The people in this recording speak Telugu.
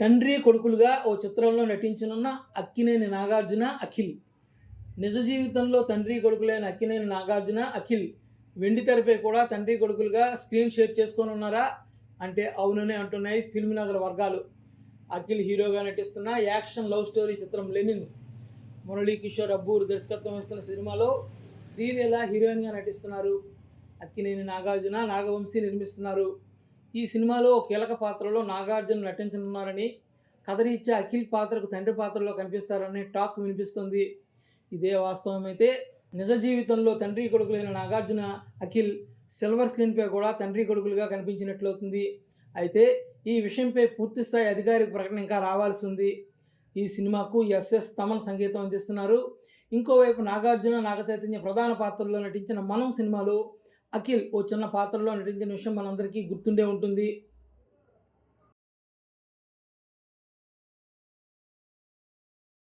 తండ్రి కొడుకులుగా ఓ చిత్రంలో నటించనున్న అక్కినేని నాగార్జున అఖిల్. నిజ జీవితంలో తండ్రి కొడుకులైన అక్కినేని నాగార్జున అఖిల్. వెండి తెరపై కూడా తండ్రి కొడుకులుగా స్క్రీన్ షేర్ చేసుకొని ఉన్నారా అంటే అవుననే అంటున్నాయి ఫిల్మ్ నగర వర్గాలు. అఖిల్ హీరోగా నటిస్తున్న యాక్షన్ లవ్ స్టోరీ చిత్రం లెనిన్. మురళీ కిషోర్ అబ్బూరు దర్శకత్వం వహిస్తున్న సినిమాలో శ్రీలీల హీరోయిన్గా నటిస్తున్నారు. అక్కినేని నాగార్జున నాగవంశీ నిర్మిస్తున్నారు. ఈ సినిమాలో కీలక పాత్రలో నాగార్జున నటించనున్నారని కథరీత్యా అఖిల్ పాత్రకు తండ్రి పాత్రలో కనిపిస్తారని టాక్ వినిపిస్తుంది. ఇదే వాస్తవమైతే నిజ జీవితంలో తండ్రి కొడుకులైన నాగార్జున అఖిల్ సిల్వర్ స్క్రీన్పై కూడా తండ్రి కొడుకులుగా కనిపించినట్లవుతుంది. అయితే ఈ విషయంపై పూర్తిస్థాయి అధికారిక ప్రకటన ఇంకా రావాల్సి ఉంది. ఈ సినిమాకు ఎస్ఎస్ తమన్ సంగీతం అందిస్తున్నారు. ఇంకోవైపు నాగార్జున నాగచైతన్య ప్రధాన పాత్రలో నటించిన మనం సినిమాలో అఖిల్ ఓ చిన్న పాత్రలో నటించిన విషయం మనందరికీ గుర్తుండే ఉంటుంది.